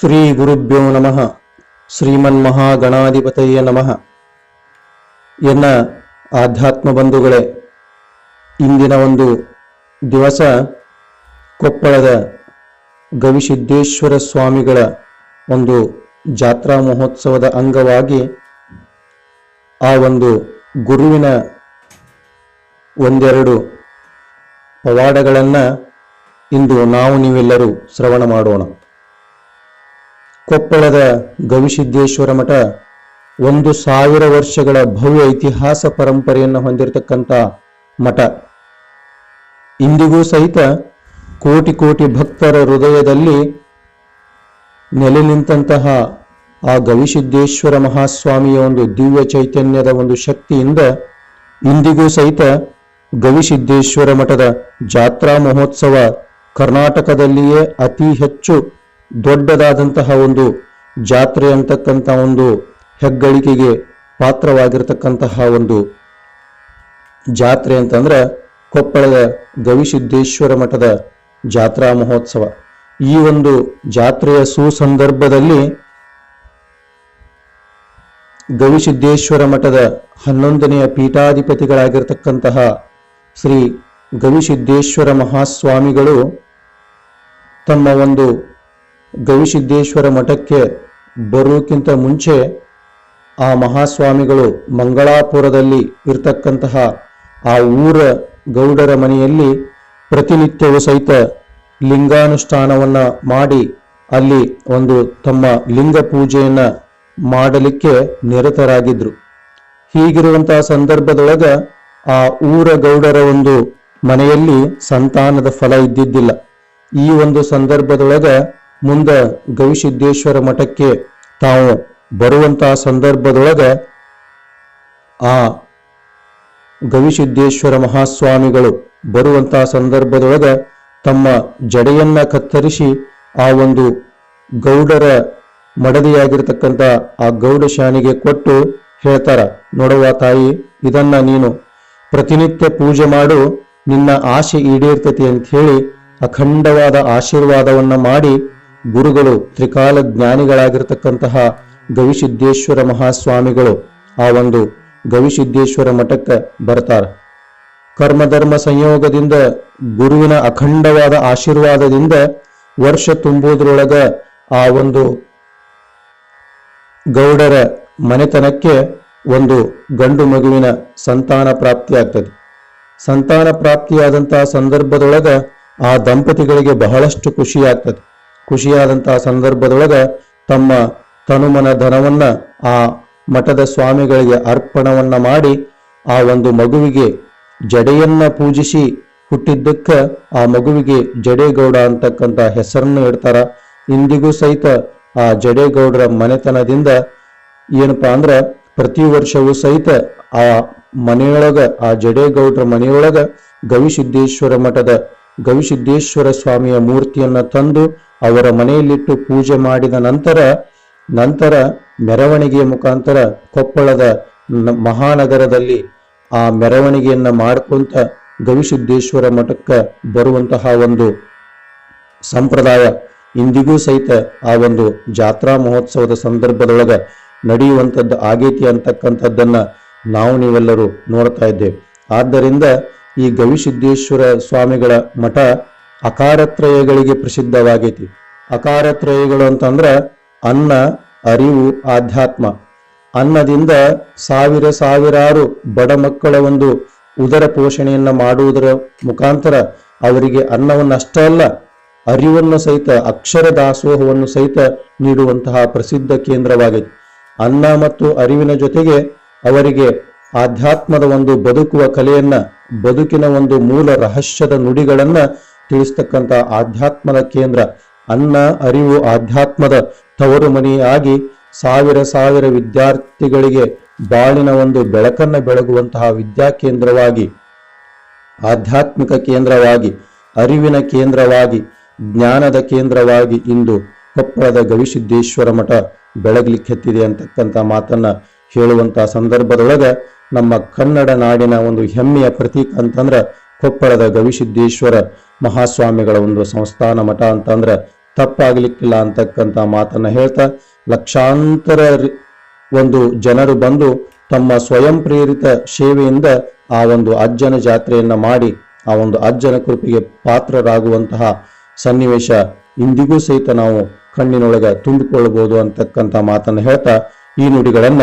ಶ್ರೀ ಗುರುಭ್ಯೋ ನಮಃ. ಶ್ರೀಮನ್ಮಹಾಗಣಾಧಿಪತಯ್ಯ ನಮಃ. ಎನ್ನ ಆಧ್ಯಾತ್ಮ ಬಂಧುಗಳೇ, ಇಂದಿನ ಒಂದು ದಿವಸ ಕೊಪ್ಪಳದ ಗವಿಸಿದ್ದೇಶ್ವರ ಸ್ವಾಮಿಗಳ ಒಂದು ಜಾತ್ರಾ ಮಹೋತ್ಸವದ ಅಂಗವಾಗಿ ಆ ಒಂದು ಗುರುವಿನ ಒಂದೆರಡು ಪವಾಡಗಳನ್ನು ಇಂದು ನಾವು ನೀವೆಲ್ಲರೂ ಶ್ರವಣ ಮಾಡೋಣ. ಕೊಪ್ಪಳದ ಗವಿಸಿದ್ದೇಶ್ವರ ಮಠ ಒಂದು ಸಾವಿರ ವರ್ಷಗಳ ಭವ್ಯ ಇತಿಹಾಸ ಪರಂಪರೆಯನ್ನು ಹೊಂದಿರತಕ್ಕಂಥ ಮಠ. ಇಂದಿಗೂ ಸಹಿತ ಕೋಟಿ ಕೋಟಿ ಭಕ್ತರ ಹೃದಯದಲ್ಲಿ ನೆಲೆ ನಿಂತಹ ಆ ಗವಿಸಿದ್ದೇಶ್ವರ ಮಹಾಸ್ವಾಮಿಯ ಒಂದು ದಿವ್ಯ ಚೈತನ್ಯದ ಒಂದು ಶಕ್ತಿಯಿಂದ ಇಂದಿಗೂ ಸಹಿತ ಗವಿಸಿದ್ದೇಶ್ವರ ಮಠದ ಜಾತ್ರಾ ಮಹೋತ್ಸವ ಕರ್ನಾಟಕದಲ್ಲಿಯೇ ಅತಿ ಹೆಚ್ಚು ದೊಡ್ಡದಾದಂತಹ ಒಂದು ಜಾತ್ರೆ ಅಂತಕ್ಕಂಥ ಒಂದು ಹೆಗ್ಗಳಿಕೆಗೆ ಪಾತ್ರವಾಗಿರತಕ್ಕಂತಹ ಒಂದು ಜಾತ್ರೆ ಅಂತಂದ್ರೆ ಕೊಪ್ಪಳದ ಗವಿಸಿದ್ದೇಶ್ವರ ಮಠದ ಜಾತ್ರಾ ಮಹೋತ್ಸವ. ಈ ಒಂದು ಜಾತ್ರೆಯ ಸುಸಂದರ್ಭದಲ್ಲಿ ಗವಿಸಿದ್ದೇಶ್ವರ ಮಠದ ಹನ್ನೊಂದನೆಯ ಪೀಠಾಧಿಪತಿಗಳಾಗಿರ್ತಕ್ಕಂತಹ ಶ್ರೀ ಗವಿಸಿದ್ದೇಶ್ವರ ಮಹಾಸ್ವಾಮಿಗಳು ತಮ್ಮ ಒಂದು ಗವಿಸಿದ್ದೇಶ್ವರ ಮಠಕ್ಕೆ ಬರೋಕ್ಕಿಂತ ಮುಂಚೆ ಆ ಮಹಾಸ್ವಾಮಿಗಳು ಮಂಗಳಾಪುರದಲ್ಲಿ ಇರತಕ್ಕಂತಹ ಆ ಊರ ಗೌಡರ ಮನೆಯಲ್ಲಿ ಪ್ರತಿನಿತ್ಯವೂ ಸಹಿತ ಲಿಂಗಾನುಷ್ಠಾನವನ್ನ ಮಾಡಿ ಅಲ್ಲಿ ಒಂದು ತಮ್ಮ ಲಿಂಗ ಪೂಜೆಯನ್ನು ಮಾಡಲಿಕ್ಕೆ ನಿರತರಾಗಿದ್ರು. ಹೀಗಿರುವಂತಹ ಸಂದರ್ಭದೊಳಗ ಆ ಊರ ಗೌಡರ ಒಂದು ಮನೆಯಲ್ಲಿ ಸಂತಾನದ ಫಲ ಇದ್ದಿದ್ದಿಲ್ಲ. ಈ ಒಂದು ಸಂದರ್ಭದೊಳಗ ಮುಂದ ಗವಿಸಿದ್ದೇಶ್ವರ ಮಠಕ್ಕೆ ತಾವು ಬರುವಂತಹ ಸಂದರ್ಭದೊಳಗ ಆ ಗವಿಸಿದ್ದೇಶ್ವರ ಮಹಾಸ್ವಾಮಿಗಳು ಬರುವಂತಹ ಸಂದರ್ಭದೊಳಗ ತಮ್ಮ ಜಡೆಯನ್ನ ಕತ್ತರಿಸಿ ಆ ಒಂದು ಗೌಡರ ಮಡದಿಯಾಗಿರ್ತಕ್ಕಂಥ ಆ ಗೌಡ ಶಾನಿಗೆ ಕೊಟ್ಟು ಹೇಳ್ತಾರ ನೋಡುವ ತಾಯಿ, ಇದನ್ನ ನೀನು ಪ್ರತಿನಿತ್ಯ ಪೂಜೆ ಮಾಡು, ನಿನ್ನ ಆಶೆ ಈಡೇರ್ತತಿ ಅಂತ ಹೇಳಿ ಅಖಂಡವಾದ ಆಶೀರ್ವಾದವನ್ನ ಮಾಡಿ ಗುರುಗಳು, ತ್ರಿಕಾಲ ಜ್ಞಾನಿಗಳಾಗಿರ್ತಕ್ಕಂತಹ ಗವಿಸಿದ್ದೇಶ್ವರ ಮಹಾಸ್ವಾಮಿಗಳು ಆ ಒಂದು ಗವಿಸಿದ್ದೇಶ್ವರ ಮಠಕ್ಕೆ ಬರ್ತಾರ. ಕರ್ಮಧರ್ಮ ಸಂಯೋಗದಿಂದ ಗುರುವಿನ ಅಖಂಡವಾದ ಆಶೀರ್ವಾದದಿಂದ ವರ್ಷ ತುಂಬುವುದರೊಳಗ ಆ ಒಂದು ಗೌಡರ ಮನೆತನಕ್ಕೆ ಒಂದು ಗಂಡು ಮಗುವಿನ ಸಂತಾನ ಪ್ರಾಪ್ತಿಯಾಗ್ತದೆ ಸಂತಾನ ಪ್ರಾಪ್ತಿಯಾದಂತಹ ಸಂದರ್ಭದೊಳಗ ಆ ದಂಪತಿಗಳಿಗೆ ಬಹಳಷ್ಟು ಖುಷಿಯಾಗ್ತದೆ ಖುಷಿಯಾದಂತಹ ಸಂದರ್ಭದೊಳಗೆ ತಮ್ಮ ತನುಮನ ಧನವನ್ನ ಆ ಮಠದ ಸ್ವಾಮಿಗಳಿಗೆ ಅರ್ಪಣವನ್ನ ಮಾಡಿ ಆ ಒಂದು ಮಗುವಿಗೆ ಜಡೆಯನ್ನ ಪೂಜಿಸಿ ಹುಟ್ಟಿದ್ದಕ್ಕ ಆ ಮಗುವಿಗೆ ಜಡೇಗೌಡ ಅಂತಕ್ಕಂಥ ಹೆಸರನ್ನು ಇಡ್ತಾರ. ಇಂದಿಗೂ ಸಹಿತ ಆ ಜಡೇಗೌಡರ ಮನೆತನದಿಂದ ಏನಪ್ಪಾ ಅಂದ್ರ ಪ್ರತಿ ವರ್ಷವೂ ಸಹಿತ ಆ ಮನೆಯೊಳಗ, ಆ ಜಡೇಗೌಡರ ಮನೆಯೊಳಗ ಗವಿಸಿದ್ದೇಶ್ವರ ಮಠದ ಗವಿಸಿದ್ದೇಶ್ವರ ಸ್ವಾಮಿಯ ಮೂರ್ತಿಯನ್ನು ತಂದು ಅವರ ಮನೆಯಲ್ಲಿಟ್ಟು ಪೂಜೆ ಮಾಡಿದ ನಂತರ ನಂತರ ಮೆರವಣಿಗೆಯ ಮುಖಾಂತರ ಕೊಪ್ಪಳದ ಮಹಾನಗರದಲ್ಲಿ ಆ ಮೆರವಣಿಗೆಯನ್ನು ಮಾಡ್ಕೊಂತ ಗವಿಸಿದ್ದೇಶ್ವರ ಮಠಕ್ಕೆ ಬರುವಂತಹ ಒಂದು ಸಂಪ್ರದಾಯ ಇಂದಿಗೂ ಸಹಿತ ಆ ಒಂದು ಜಾತ್ರಾ ಮಹೋತ್ಸವದ ಸಂದರ್ಭದೊಳಗ ನಡೆಯುವಂಥದ್ದು ಆಗೈತಿ ಅಂತಕ್ಕಂಥದ್ದನ್ನ ನಾವು ನೀವೆಲ್ಲರೂ ನೋಡ್ತಾ ಇದ್ದೇವೆ. ಆದ್ದರಿಂದ ಈ ಗವಿಸಿದ್ದೇಶ್ವರ ಸ್ವಾಮಿಗಳ ಮಠ ಅಕಾರತ್ರಯಗಳಿಗೆ ಪ್ರಸಿದ್ಧವಾಗೈತಿ. ಅಕಾರತ್ರಯಗಳು ಅಂತಂದ್ರ ಅನ್ನ, ಅರಿವು, ಆಧ್ಯಾತ್ಮ. ಅನ್ನದಿಂದ ಸಾವಿರ ಸಾವಿರಾರು ಬಡ ಮಕ್ಕಳ ಒಂದು ಉದರ ಪೋಷಣೆಯನ್ನ ಮಾಡುವುದರ ಮುಖಾಂತರ ಅವರಿಗೆ ಅನ್ನವನ್ನಷ್ಟೇ ಅಲ್ಲ, ಅರಿವನ್ನು ಸಹಿತ, ಅಕ್ಷರ ದಾಸೋಹವನ್ನು ಸಹಿತ ನೀಡುವಂತಹ ಪ್ರಸಿದ್ಧ ಕೇಂದ್ರವಾಗಿದೆ ಅನ್ನ ಮತ್ತು ಅರಿವಿನ ಜೊತೆಗೆ ಅವರಿಗೆ ಆಧ್ಯಾತ್ಮದ ಒಂದು ಬದುಕುವ ಕಲೆಯನ್ನ, ಬದುಕಿನ ಒಂದು ಮೂಲ ರಹಸ್ಯದ ನುಡಿಗಳನ್ನ ತಿಳಿಸ್ತಕ್ಕಂಥ ಆಧ್ಯಾತ್ಮದ ಕೇಂದ್ರ, ಅನ್ನ ಅರಿವು ಆಧ್ಯಾತ್ಮದ ತವರು ಮನೆಯಾಗಿ ಸಾವಿರ ಸಾವಿರ ವಿದ್ಯಾರ್ಥಿಗಳಿಗೆ ಬಾಳಿನ ಒಂದು ಬೆಳಕನ್ನ ಬೆಳಗುವಂತಹ ವಿದ್ಯಾ ಕೇಂದ್ರವಾಗಿ, ಆಧ್ಯಾತ್ಮಿಕ ಕೇಂದ್ರವಾಗಿ, ಅರಿವಿನ ಕೇಂದ್ರವಾಗಿ, ಜ್ಞಾನದ ಕೇಂದ್ರವಾಗಿ ಇಂದು ಕೊಪ್ಪಳದ ಗವಿಸಿದ್ದೇಶ್ವರ ಮಠ ಬೆಳಗ್ಲಿಕ್ಕೆತ್ತಿದೆ ಅಂತಕ್ಕಂಥ ಮಾತನ್ನ ಹೇಳುವಂತಹ ಸಂದರ್ಭದೊಳಗ ನಮ್ಮ ಕನ್ನಡ ನಾಡಿನ ಒಂದು ಹೆಮ್ಮೆಯ ಪ್ರತೀಕ ಅಂತಂದ್ರೆ ಕೊಪ್ಪಳದ ಗವಿಸಿದ್ದೇಶ್ವರ ಮಹಾಸ್ವಾಮಿಗಳ ಒಂದು ಸಂಸ್ಥಾನ ಮಠ ಅಂತಂದ್ರೆ ತಪ್ಪಾಗಲಿಕ್ಕಿಲ್ಲ ಅಂತಕ್ಕಂಥ ಮಾತನ್ನ ಹೇಳ್ತಾ ಲಕ್ಷಾಂತರ ಒಂದು ಜನರು ಬಂದು ತಮ್ಮ ಸ್ವಯಂ ಪ್ರೇರಿತ ಸೇವೆಯಿಂದ ಆ ಒಂದು ಅಜ್ಜನ ಜಾತ್ರೆಯನ್ನ ಮಾಡಿ, ಆ ಒಂದು ಅಜ್ಜನ ಕೃಪೆಗೆ ಪಾತ್ರರಾಗುವಂತಹ ಸನ್ನಿವೇಶ ಇಂದಿಗೂ ಸಹಿತ ನಾವು ಕಣ್ಣಿನೊಳಗೆ ತುಂಬಿಕೊಳ್ಳಬಹುದು ಅಂತಕ್ಕಂಥ ಮಾತನ್ನು ಹೇಳ್ತಾ ಈ ನುಡಿಗಳನ್ನ